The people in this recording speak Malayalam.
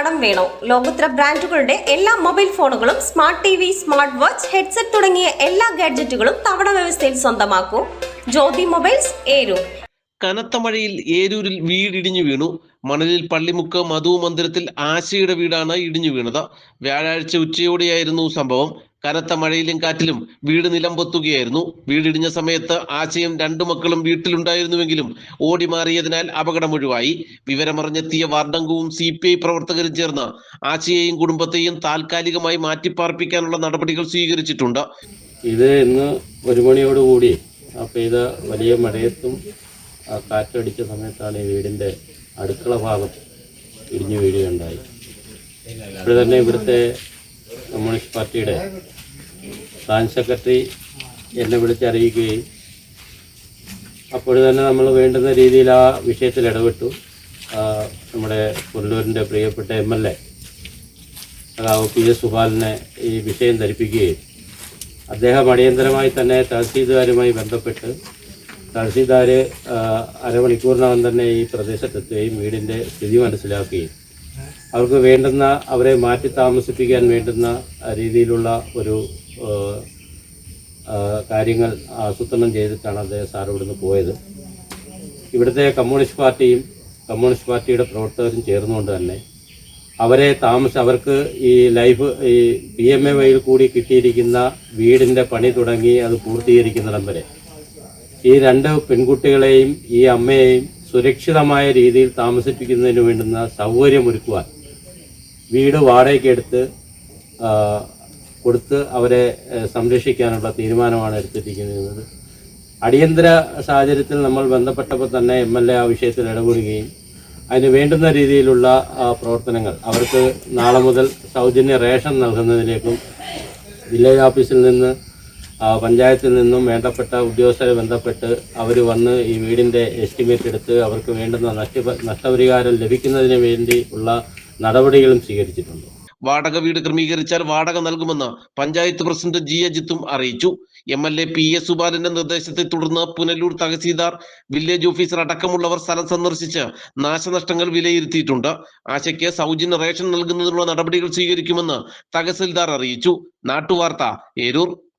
കടം വേണോ? ലോകോത്തര ബ്രാൻഡുകളുടെ എല്ലാ മൊബൈൽ ഫോണുകളും smart T V smart watch headset തുടങ്ങിയ എല്ലാ ഗാഡ്ജറ്റുകളും തവണ വ്യവസ്ഥയിൽ സ്വന്തമാക്കൂ. ജ്യോതി മൊബൈൽസ് ഏരൂർ. കനത്ത മഴയിൽ ഏരൂരിൽ വീടിടിഞ്ഞു വീണു. മണലിൽ പള്ളിമുക്ക് മധു മന്ദിരത്തിൽ ആശയുടെ വീടാണ് ഇടിഞ്ഞു വീണത്. വ്യാഴാഴ്ച ഉച്ചയോടെയായിരുന്നു സംഭവം. കനത്ത മഴയിലും കാറ്റിലും വീട് നിലംപൊത്തുകയായിരുന്നു വീടിടിഞ്ഞ സമയത്ത് ആശയും രണ്ടു മക്കളും വീട്ടിലുണ്ടായിരുന്നുവെങ്കിലും ഓടി മാറിയതിനാൽ അപകടമൊഴിവായി വിവരമറിഞ്ഞെത്തിയ വാർഡംഗവും സി പി ഐ പ്രവർത്തകരും ചേർന്ന് ആശയെയും കുടുംബത്തെയും താൽക്കാലികമായി മാറ്റിപ്പാർപ്പിക്കാനുള്ള നടപടികൾ സ്വീകരിച്ചിട്ടുണ്ട്. ഇത് ഇന്ന് ഒരു മണിയോടുകൂടി പെയ്ത വലിയ മഴയത്തും കാറ്റടിച്ച സമയത്താണ് ഈ വീടിന്റെ അടുക്കള ഭാഗം ഇടിഞ്ഞു വീഴുകയുണ്ടായി. ഇവിടെ തന്നെ ഇവിടുത്തെ കമ്മ്യൂണിസ്റ്റ് പാർട്ടിയുടെ ബ്രാഞ്ച് സെക്രട്ടറി എന്നെ വിളിച്ചറിയിക്കുകയും അപ്പോൾ തന്നെ നമ്മൾ വേണ്ടുന്ന രീതിയിൽ ആ വിഷയത്തിൽ ഇടപെട്ടു. നമ്മുടെ പുല്ലൂരിന്റെ പ്രിയപ്പെട്ട എം എൽ എ സഖാവ് പി എസ് സുബാലിനെ ഈ വിഷയം ധരിപ്പിക്കുകയും അദ്ദേഹം അടിയന്തരമായി തന്നെ തഹസീൽദാരുമായി ബന്ധപ്പെട്ട് തഹസീൽദാർ അരമണിക്കൂറിനകം തന്നെ ഈ പ്രദേശത്തെത്തുകയും വീടിന്റെ സ്ഥിതി മനസ്സിലാക്കുകയും അവർക്ക് വേണ്ടുന്ന അവരെ മാറ്റി താമസിപ്പിക്കാൻ വേണ്ടുന്ന രീതിയിലുള്ള ഒരു കാര്യങ്ങൾ ആസൂത്രണം ചെയ്തിട്ടാണ് അദ്ദേഹം സാർ ഇവിടുന്ന് പോയത്. ഇവിടുത്തെ കമ്മ്യൂണിസ്റ്റ് പാർട്ടിയും കമ്മ്യൂണിസ്റ്റ് പാർട്ടിയുടെ പ്രവർത്തകരും ചേർന്നുകൊണ്ട് തന്നെ അവരെ താമസ അവർക്ക് ഈ ലൈഫ് ഈ പി എം എ വഴിയിൽ കൂടി കിട്ടിയിരിക്കുന്ന വീടിന്റെ പണി തുടങ്ങി അത് പൂർത്തീകരിക്കുന്നിടം വരെ. ഈ രണ്ട് പെൺകുട്ടികളെയും ഈ അമ്മയെയും സുരക്ഷിതമായ രീതിയിൽ താമസിപ്പിക്കുന്നതിന് വേണ്ടുന്ന സൗകര്യമൊരുക്കുവാൻ വീട് വാടകയ്ക്ക് എടുത്ത് ആ, കൊടുത്ത് അവരെ സംരക്ഷിക്കാനുള്ള തീരുമാനമാണ് എടുത്തിരിക്കുന്നത്. അടിയന്തര സാഹചര്യത്തിൽ നമ്മൾ ബന്ധപ്പെട്ടപ്പോൾ തന്നെ എം എൽ എ ആ വിഷയത്തിൽ ഇടപെടുകയും അതിന് വേണ്ടുന്ന രീതിയിലുള്ള പ്രവർത്തനങ്ങൾ അവർക്ക് നാളെ മുതൽ സൗജന്യ റേഷൻ നൽകുന്നതിലേക്കും വില്ലേജ് ഓഫീസിൽ നിന്ന് പഞ്ചായത്തിൽ നിന്നും വേണ്ടപ്പെട്ട ഉദ്യോഗസ്ഥരെ ബന്ധപ്പെട്ട് അവർ വന്ന് ഈ വീടിന്റെ എസ്റ്റിമേറ്റ് എടുത്ത് അവർക്ക് വേണ്ടുന്ന നഷ്ട നഷ്ടപരിഹാരം ലഭിക്കുന്നതിന് വേണ്ടി ഉള്ള നടപടികളും സ്വീകരിച്ചിട്ടുണ്ട്. വാടക വീട് ക്രമീകരിച്ചാൽ വാടക നൽകുമെന്ന് പഞ്ചായത്ത് പ്രസിഡന്റ് ജി. അജിത്തും അറിയിച്ചു. M L A P. S സുബാലിന്റെ നിർദ്ദേശത്തെ തുടർന്ന് പുനലൂർ തഹസീൽദാർ വില്ലേജ് ഓഫീസർ അടക്കമുള്ളവർ സ്ഥലം സന്ദർശിച്ച് നാശനഷ്ടങ്ങൾ വിലയിരുത്തിയിട്ടുണ്ട്. ആശയ്ക്ക് സൗജന്യ റേഷൻ നൽകുന്നതിനുള്ള നടപടികൾ സ്വീകരിക്കുമെന്ന് തഹസീൽദാർ അറിയിച്ചു. നാട്ടുവാർത്ത ഏരൂർ.